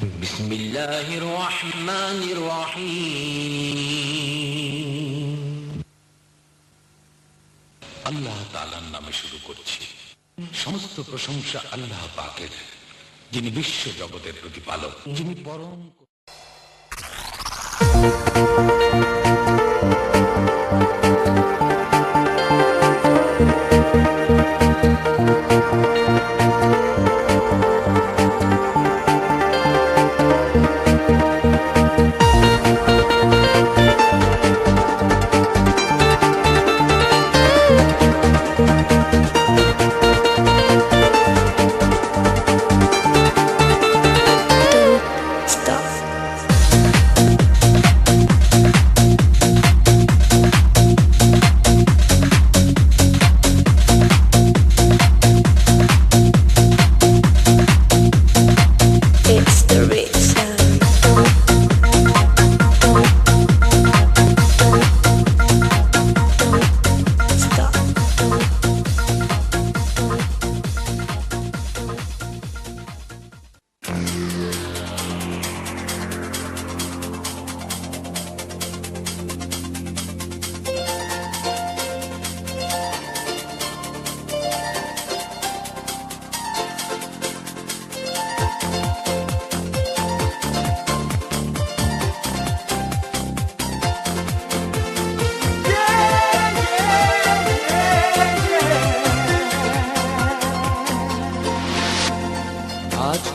بسم الله الرحمن الرحيم আল্লাহ তাআলার নামে শুরু করছি সমস্ত প্রশংসা আল্লাহ পাকের যিনি বিশ্ব জগতের প্রতিপালক যিনি পরম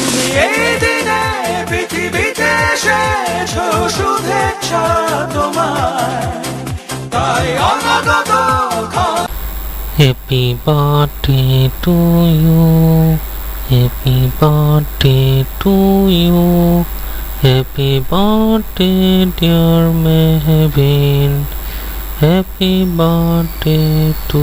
তুমি এই দিনে পৃথিবীতে এসেছ শুভেচ্ছা তোমার তাই অনাগত ক্ষণ Happy birthday to you. Happy birthday to you. Happy birthday, dear Mehbin. Happy birthday to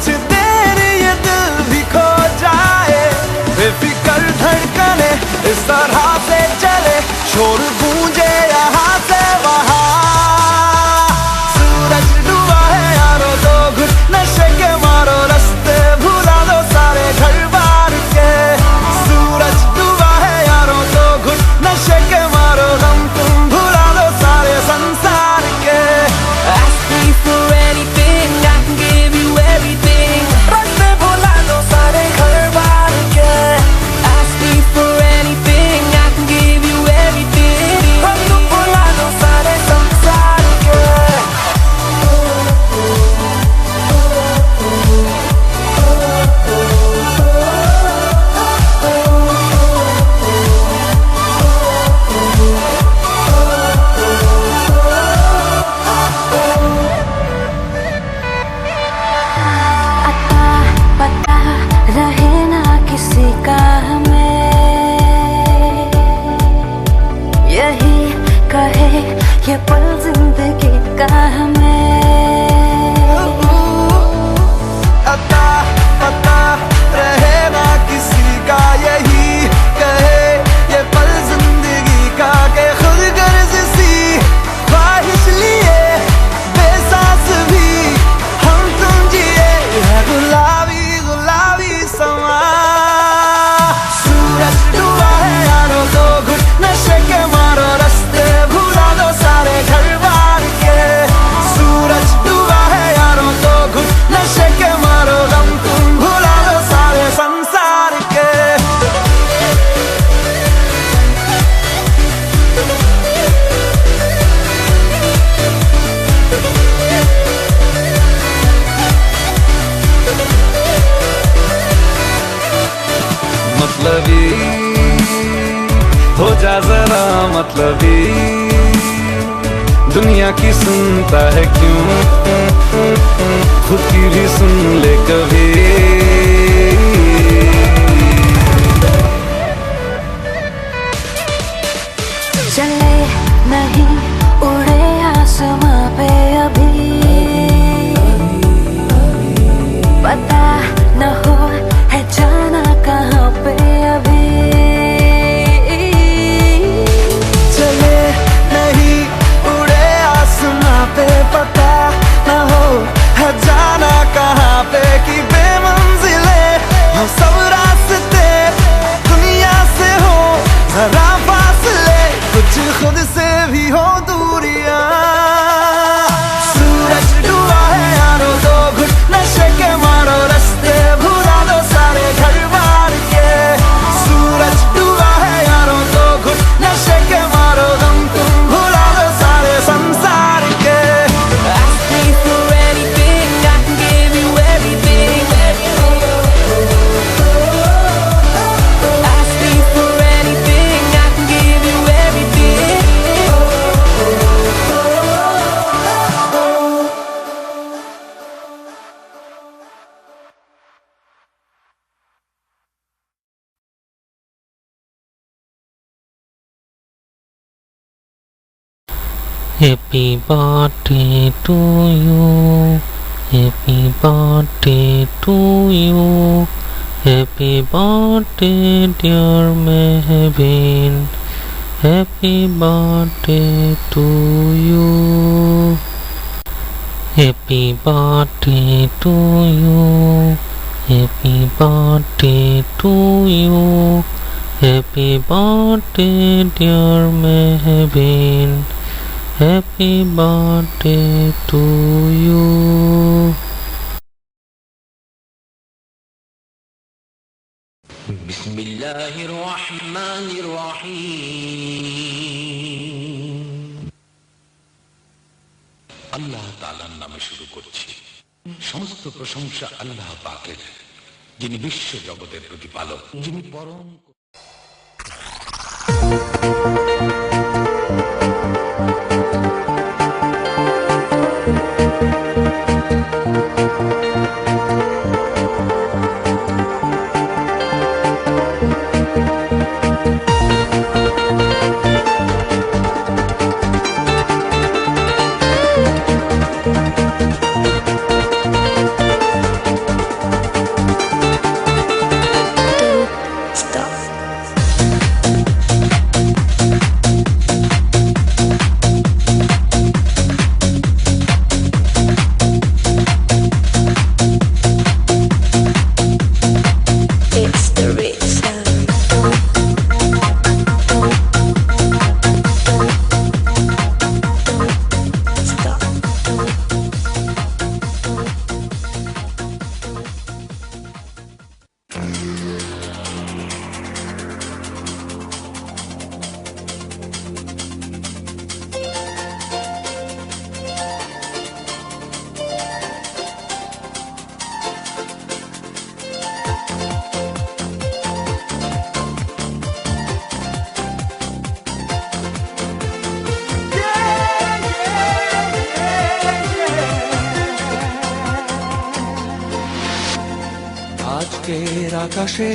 कुछ देर ये दिल भी खो जाए। बेफिकर धड़कने इस तरह से चले, शोर गूंजे यहाँ से वहाँ। मतलबी। हो जा जरा मतलबी। दुनिया की सुनता है क्यों? खुद की भी सुन ले कभी। चले नहीं पे अभी। पता न हो कुछ खुद से भी हो दूरियां Happy birthday to you. Happy birthday to you. Happy birthday, dear Mehbin. Happy birthday to you. Happy birthday to you. Happy birthday to you. Happy birthday, dear Mehbin. Happy birthday to you. بسم الله الرحمن الرحيم Allah তাআলার নামে শুরু করছি সমস্ত প্রশংসা আল্লাহ পাকের যিনি বিশ্ব জগতের প্রতিপালক যিনি পরম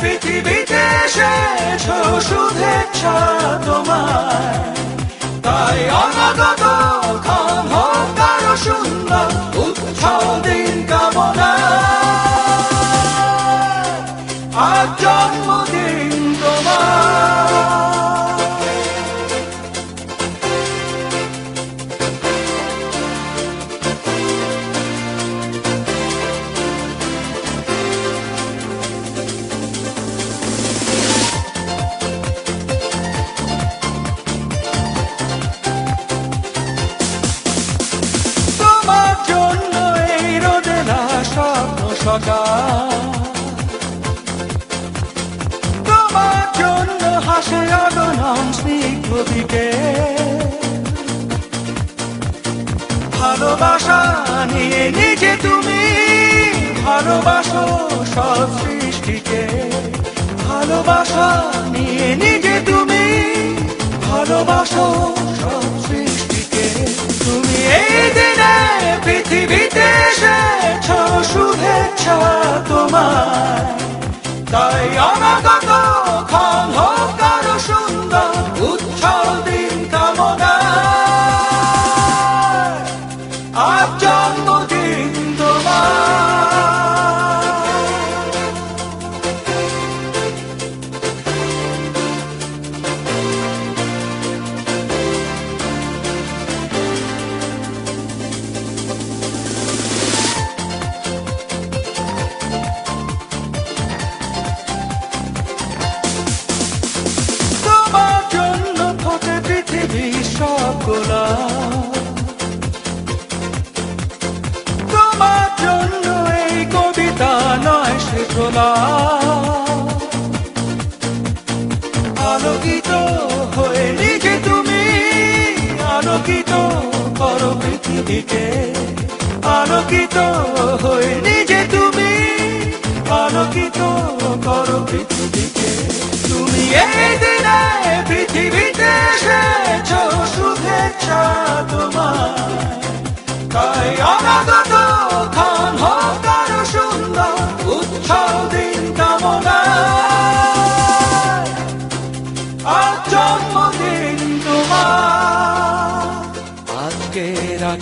পৃথিবীতে এসেছ শুভেচ্ছা তোমার তাই অনাগত ক্ষণ হোক সুন্দর উৎসব দিন তাই সে আলোকিত হয়ে নিজে তুমি, আলোকিত করো পৃথিবীকে। আলোকিত হয়ে নিজে তুমি, আলোকিত করো পৃথিবীকে। তুমি এই দিনে পৃথিবীতে এসেছ, শুভেচ্ছা তোমার তাই অনাগত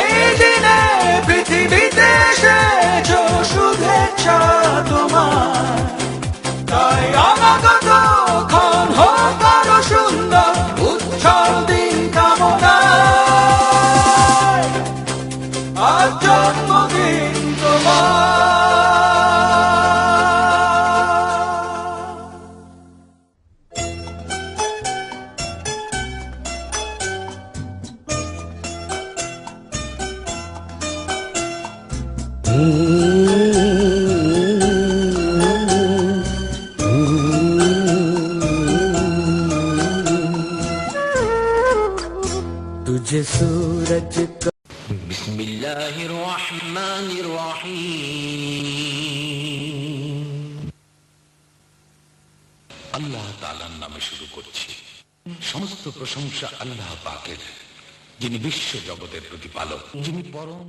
এই দিনে পৃথিবীতে এসেছ শুভেচ্ছা তোমার। তাই অনাগত ক্ষণ হোক আরও সুন্দর। तुझे सूरज का বিসমিল্লাহিররহমানিররহিম আল্লাহ তাআলার নামে শুরু করছি সমস্ত প্রশংসা আল্লাহ পাকের যিনি বিশ্ব জগতের প্রতিপালক, যিনি পরম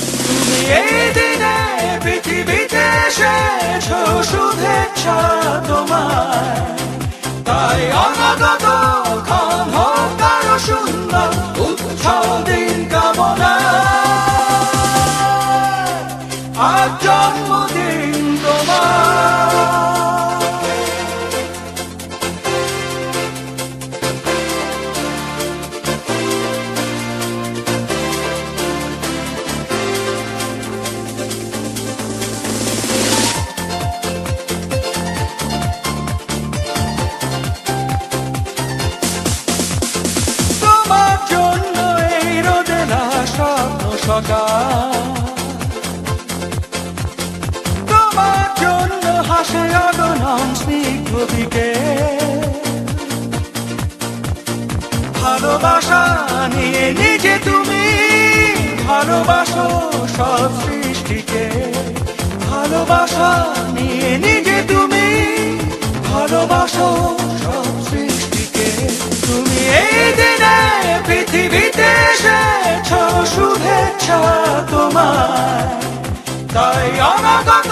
এই দিনে পৃথিবীতে এসেছ শুভেচ্ছা তোমার। তাই অনাগত ক্ষণ হোক আরও সুন্দর উৎসব দিন কামনা। আজ জন্মদিন স্বপ্ন সকাল। তোমার জন্য হাসে অগণন স্নিগ্ধ দিকে। ভালোবাসা নিয়ে নিজে তুমি ভালোবাসো সব সৃষ্টিকে। ভালোবাসা নিয়ে নিজে তুমি ভালোবাসো সব সৃষ্টিকে। তুমি এই দিনে পৃথিবীতে এসেছ শুভেচ্ছা তোমার তাই অনাগত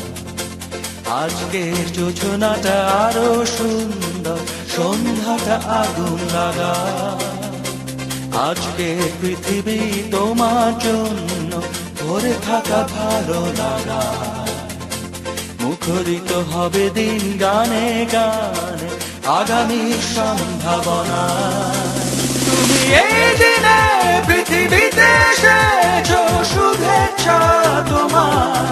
আজকের যোজনাটা আরও সুন্দর, সন্ধ্যাটা আগুন লাগা। আজকে পৃথিবী তোমার জন্য ভরে থাকা ভালো লাগা। মুখরিত হবে দিন গানে গানে, আগামী সম্ভাবনা। তুমি এই দিনে পৃথিবীতে এসেছ, শুভেচ্ছা তোমার।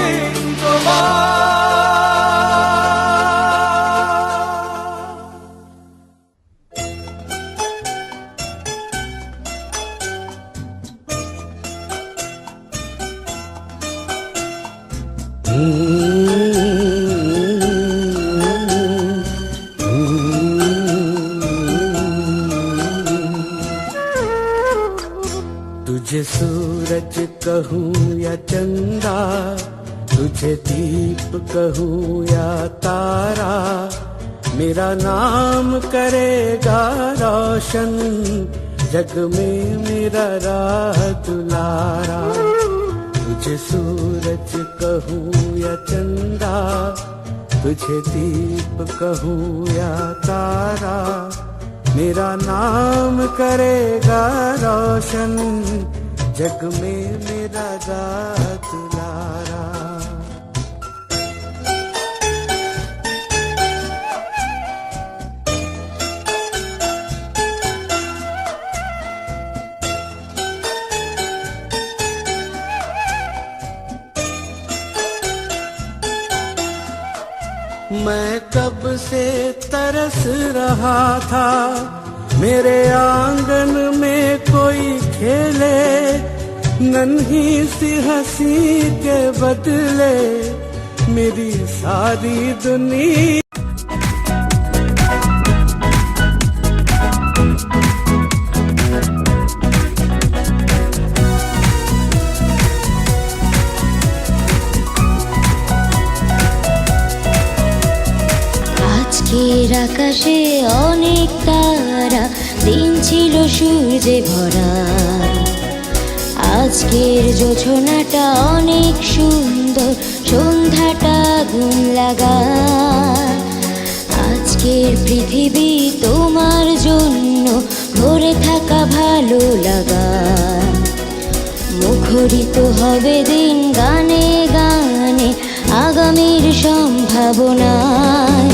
तुझे सूरज कहूँ या चंदा, तुझे दीप कहूँ या तारा, मेरा नाम करेगा रोशन, जग में मेरा राह दुलारा। तुझे सूरज कहूँ या चंदा, तुझे दीप कहूँ या तारा मेरा नाम करेगा रोशन जग में मेरा राह मैं कब से तरस रहा था। मेरे आँगन में कोई खेले, नन्ही सी हँसी के बदले मेरी सारी दुनिया আকাশে অনেক তারা, দিন ছিল সূর্যে ভরা। আজকের যোজনাটা অনেক সুন্দর, সন্ধ্যাটা গুম লাগা আজকের পৃথিবী তোমার জন্য, ভরে থাকা ভালো লাগা মুখরিত হবে দিন গানে গানে, আগামীর সম্ভাবনায়।